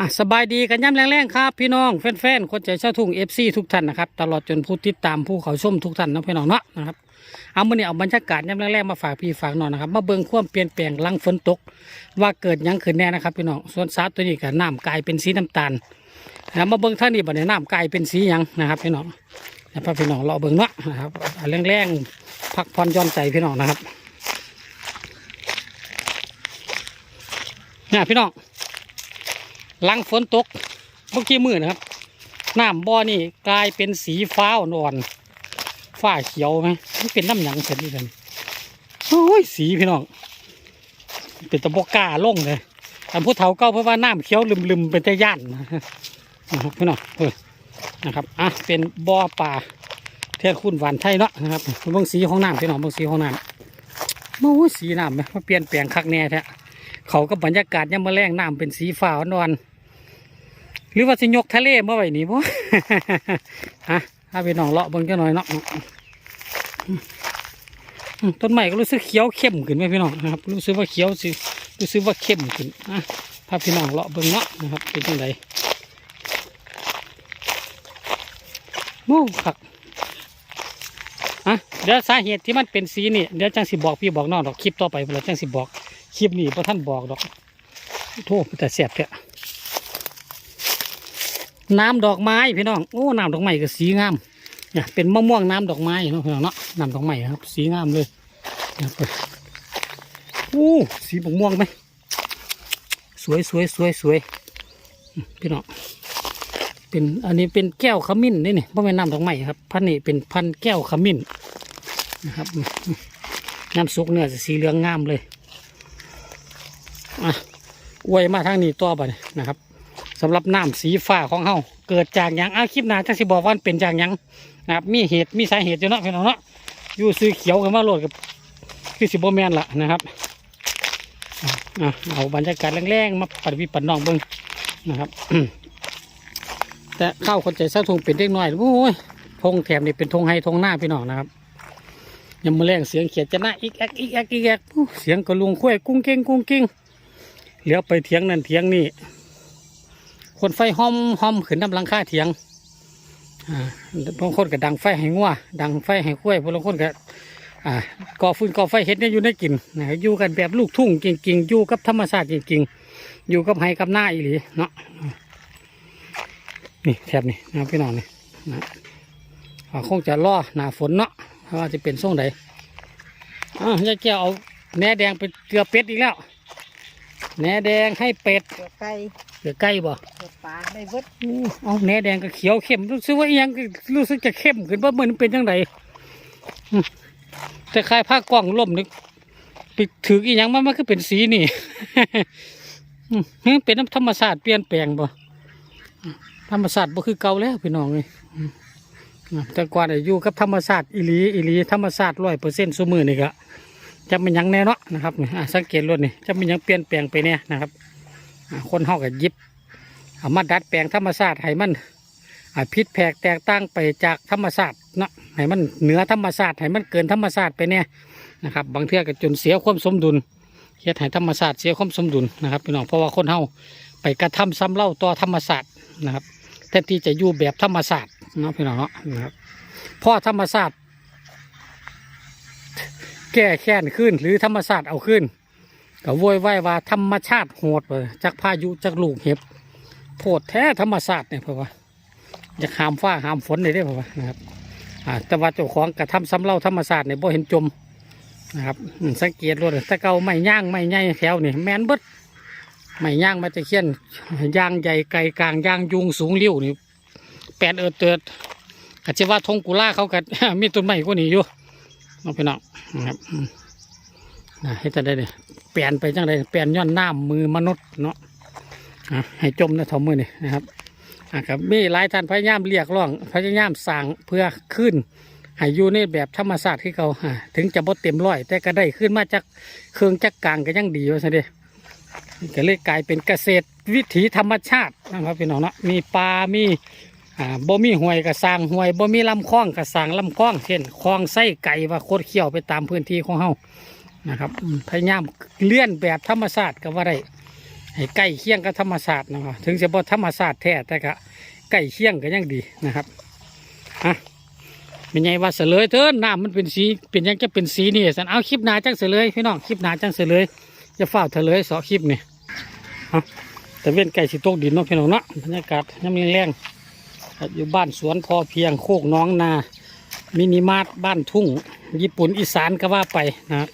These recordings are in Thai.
อะสบายดีกันย่ำแรงๆครับพี่น้องแฟนๆคนใจเช่าทุ่งเอฟซีทุกท่านนะครับตลอดจนผู้ติดตามผู้เขาชมทุกท่านนะพี่น้องเนาะนะครับเอาเมื่อนี้เอาบรรยากาศย่ำแรงๆมาฝากพี่ฝากน้องนะครับมาเบิ่งความเปลี่ยนแปลงลังฝนตก ว่าเกิดยังขึ้นแน่นะครับพี่น้องส่วนสาตัวนี้กับน้ำกลายเป็นสีน้ำตาลนะมาเบิ่งท่านี้บัดนี้น้ำกลายเป็นสียังนะครับพี่น้องนะครับพี่น้องเราเบิ่งเนาะนะครับแรงๆพักผ่อนย่อนใจพี่น้องนะครับเนี่ยพี่น้อง หลังฝนตกเมื่อกี้มือนะครับน้ำบ่อนี่กลายเป็นสีฟ้าอ่อนๆฟ้าเขียวไหมมันเป็นน้ำหยังเสร็จนี่กันโอ้ยสีพี่น้องเป็นตะบกกล้าลงเลยอันผู้เฒ่าเก็เพราะว่าน้ำเขียวลืมๆเป็นตะย่านนะครับพี่น้องเออนะครับอะเป็นบ่อป่าเทียนคุณหวานไทยเนาะนะครับเบางสีของน้ำพี่น้องเบางสีของน้ำโอ้ยสีน้ำไหมมันเปลี่ยนแปลงคักแน่แท้เขาก็บรรยากาศยามมาแรงน้ำเป็นสีฟ้าอ่อน หรือว่าสิยกทะเลเมื่อไหร่นี้บ่ฮะถ้าไปน้องเลาะบิ่งจังหน่อยเนาะต้นไม้ก็รู้สึกเขียวเข้มขึ้นไหมพี่น้องนะครับ รู้สึกว่าเขียวสิรู้สึกว่าเข้มขึ้นอะถ้าพี่น้องเลาะเบิ่งเนาะนะครับเป็นจังไดโอ้คักอะเดี๋ยวสาเหตุที่มันเป็นสีนี่เดี๋ยวจังสิบอกพี่บอกน้องดอกคลิปต่อไปเราจังสิบอกคลิปนี้เพระท่านบอกดอกโทษแต่เสียบแท้ น้ำดอกไม้พี่น้องโอ้น้ำดอกไม้ก็สีงามเนี่ยเป็นมะม่วงน้ำดอกไม้เนาะพี่น้องเนาะน้ำดอกไม้ครับ สีงามเลยนะครับโอ้สีบกม่วงไหมสวยสวยสวยสวยพี่น้องเป็นอันนี้เป็นแก้วขมิ้นนี่นี่เพราะเป็นน้ำดอกไม้ครับพันนี้เป็นพันแก้วขมิ้นนะครับน้ำซุกเนื้อจะสีเหลืองงามเลยอะอวยมาทางนี้ตัวบ่เนี่ยนะครับ สำหรับน้ำสีฟ้าของเฮาเกิดจากยังอาคลิปหนาจังสิบอกว่าเป็นจากยังนะครับมีเหตุมีสาเหตุอยู่เนาะพี่น้องเนาะอยู่ซื้อเขียวกันมาโหลดกับคือสิบโบแมนละนะครับเอาบรรยากาศแรงๆมาปัดวิปัดน้องเบิ้งนะครับแต่เข้าคนใจเศร้าทงเป็นเล็กน้อยโอ้ยทงแถมนี่เป็นทงไฮทงหน้าพี่น้องนะครับยังมือแรงเสียงเขียดจะหน้าอีกแอกอีกแอกอีกแอกเสียงกระลุงคุ้ยกุ้งเก่งกุ้งเก่งเหลียวไปเถียงนั่นเถียงนี่ คนไฟห้อมห้อมขึ้นน้ำลังค่าเถียงอ่าบางคนก็ดังไฟให้งัวดังไฟให้คุ้ยบางคนก็อ่าก่อฟืนก่อไฟเห็ดเนี่ยอยู่ในกินนะอยู่กันแบบลูกทุ่งจริงๆอยู่กับธรรมชาติจริงๆอยู่กับไฮกับหน้าอีหลีเนาะนี่แถบนี่นะพี่น้องนี่นะอ่าคงจะล่อหนาฝนเนาะว่าจะเป็นส่งใดอ่ายายแก้วเอาแหนแดงไปเกลือเป็ดอีกแล้วแหนแดงให้เป็ดไก่ เกลือไก่บ่เกลือปลาได้เบิดอู้เอาแหนแดงก็เขียวเข้มรู้สึกว่าอิหยังก็รู้สึกจะเข้มขึ้นว่ามันเป็นจังไดอืมแต่คลายผ้ากล้องล่มนึกไปถืออีหยังมันมันก็เป็นสีนี่อืมเฮ้ยเป็นน้ำธรรมชาติเปลี่ยนแปลงบ่อืมธรรมชาติบ่คือเก่าแล้วพี่น้องเลยอืมอะแต่ก่อนน่ะอยู่กับธรรมชาติอีหลีอีหลีธรรมชาติร้อยเปอร์เซ็นต์สมือนี่ก็จะเป็นหยังแน่เนาะนะครับนี่อะสังเกตรถนี่จะเป็นหยังเปลี่ยนแปลงไปเนี่ยนะครับอะ คนเฮากับยิบเอามาดัดแปลงธรรมชาติให้มันพิษแผกแตกต่างไปจากธรรมชาติเนาะให้มันเหนือธรรมชาติให้มันเกินธรรมชาติไปเนี่ยนะครับ บางเทื่อก็จนเสียความสมดุลเฮ็ดให้ธรรมชาติเสียความสมดุลนะครับพี่น้องเพราะว่าคนเฮาไปกระทำซ้ำเล่าต่อธรรมชาตินะครับแทนที่จะอยู่แบบธรรมชาติเนาะพี่น้องเนาะนะครับพราะธรรมชาติแก้แค้นขึ้นหรือธรรมชาติเอาขึ้น ก็โวยวายว่าธรรมชาติโหดเลยจากพายุจากลูกเห็บโพดแท้ธรรมศาตร์เนี่ยเพราะว่าจะหามฟ้าหามฝนได้ได้เพราะว่านะครับแต่ว่าเจ้าของกระทำซ้ำเล่าธรรมศาตร์เนี่ยบ่เห็นจมนะครับสังเกตรถแต่เก่าไม่ย่างไม่ใหญ่แถวนี่แมนเบิดไม่ย่างมาจะเขียนย่างใหญ่ไกลกลางย่างยุงสูงเลี้ยวนี่แปดเอิดเติดอาจจะว่าทงกุล่าเขากัมีต้นไม้กว่านี้อยู่น้องพี่น้องนะครับนะให้จะได้เนี่ย เปลี่ยนไปจังไดเปลี่ยนย้อนน้ำมือมนุษย์เนาะให้จมนะทอมมือนี่นะครับอะครับมีหลายท่านพยายามเรียกร้องพยายามสั่งเพื่อขึ้นให้อยู่ในแบบธรรมศาสตร์ที่เขาถึงจะบ่เต็มร้อย แต่ก็ได้ขึ้นมาจากเครื่องจักรกลางก็ยังดีว่าซะเด้ก็เลยกลายเป็นเกษตรวิถีธรรมชาตินะครับพี่น้องเนาะมีปลามีบ่มีห้วยก็สางห้วยบ่มีลำคลองก็สางลำคลองเช่นคลองไส้ไก่ว่าโคตรเขี้ยวไปตามพื้นที่ของเฮา นะครับพยายามเลื่อนแบบธรรมชาสติก็ว่าได้ให้ใกล้เคียงกับธรรมศาสตร์นะครับถึงจะบ่ธรรมศาสตร์แท้แต่ก็ใกล้เคียงก็ยังดีนะครับอะเป็นไงว่าเสลยเถินน้ำมันเป็นสีเป็นยังจะเป็นสีนี่สันเอาคลิปหนาจังเสลยพี่น้องคลิปหนาจังเสลยจะฝ้าเถลยสอคลิปนี่เอาแต่เว้นไก่สิตกดินเนาะพี่น้องเนาะบรรยากาศน้ำแรงอยู่บ้านสวนพอเพียงโคกน้องนา มินิมาร์ทบ้านทุ่ง ญี่ปุ่นอีสานก็ว่าไปนะครับ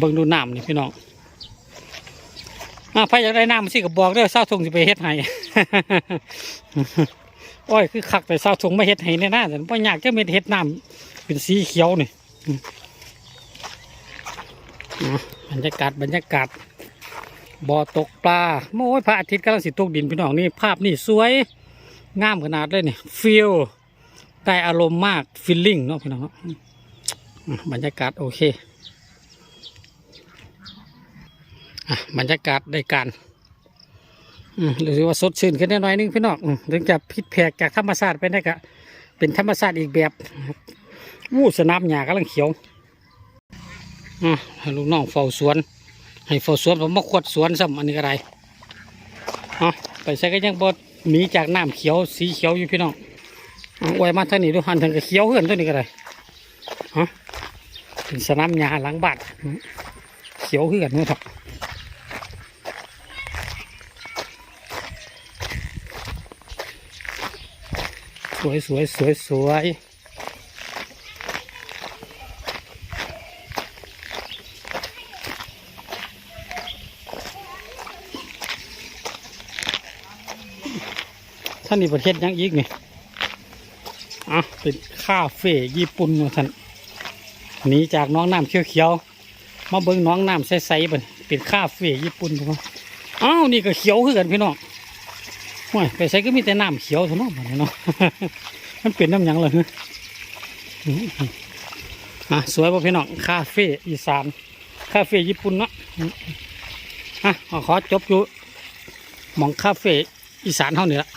เบิ่งดูน้ำนี่พี่น้องอ่าใครอยากได้น้ำสิก็บบอกเด้อเศร้าทงสิไปเฮ็ดให้โอ้ยคือคักแต่เศร้าทงไม่เฮ็ดให้แน่น่าแต่พ่อยากจะเม็ดเฮ็ดน้ำเป็นสีเขียวนี่อะบรรยากาศบรรยากาศบ่อตกปลาโอ้ยพระอาทิตย์กำลังสิตกดินพี่น้องนี่ภาพนี่สวยงามขนาดเลยนี่ฟิลได้อารมณ์มากฟิลลิ่งเนาะพี่น้องเนาะ บรรยากาศโอเคอะบรรยากาศได้การอืมหรือว่าสดชื่นขึ้นได้หน่อยนึงพี่น้องอืมถึงจะพิษแผกจากธรรมชาติไปได้ก็เป็นธรรมชาติอีกแบบนะครับอู้สนามหญ้ากำลังเขียวอะลูกน้องเฝ้าสวน ให้เฝ้าสวนผมมาขวดสวนซ้ำอันนี้ก็ได้อะไปใส่ก็ยังบดหนีจากน้ำเขียวสีเขียวอยู่พี่น้องอว้มาเท่านี้ดูหันถึงกับเขียวเหือนตัวนี้ก็ได้ฮะ เป็นสนามหญ้าหลังบ้านเขียวเหือนเนาะครับสวยสวยสวยสวยท่านนี่ประเทศยังอีกนี่อะเป็นคาเฟ่ญี่ปุ่นนะท่าน หนีจากน้องน้ำเขียวๆมาเบิ่งน้องน้ำใสๆเป็นเป็นคาเฟ่ญี่ปุ่นพี่น้องอ้าวนี่ก็เขียวคือกันพี่น้องโอ้ยไปใส่ก็มีแต่น้ำเขียวเท่านั้นบัดนี้เนาะมันเป็นน้ำยังเลยเนอะอืมอะสวยป่ะพี่น้องคาเฟ่อีสานคาเฟ่ญี่ปุ่นเนาะอะขอจบอยู่หมองคาเฟ่อีสานเท่านี้ละ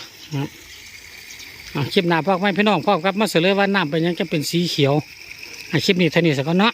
อะคลิปหน้าพอกไม่พี่น้องพร้อครับมาเสนอว่าน้ำเป็นยังจะเป็นสีเขียว คลิปนี้เท่านี้สักก่อนเนาะ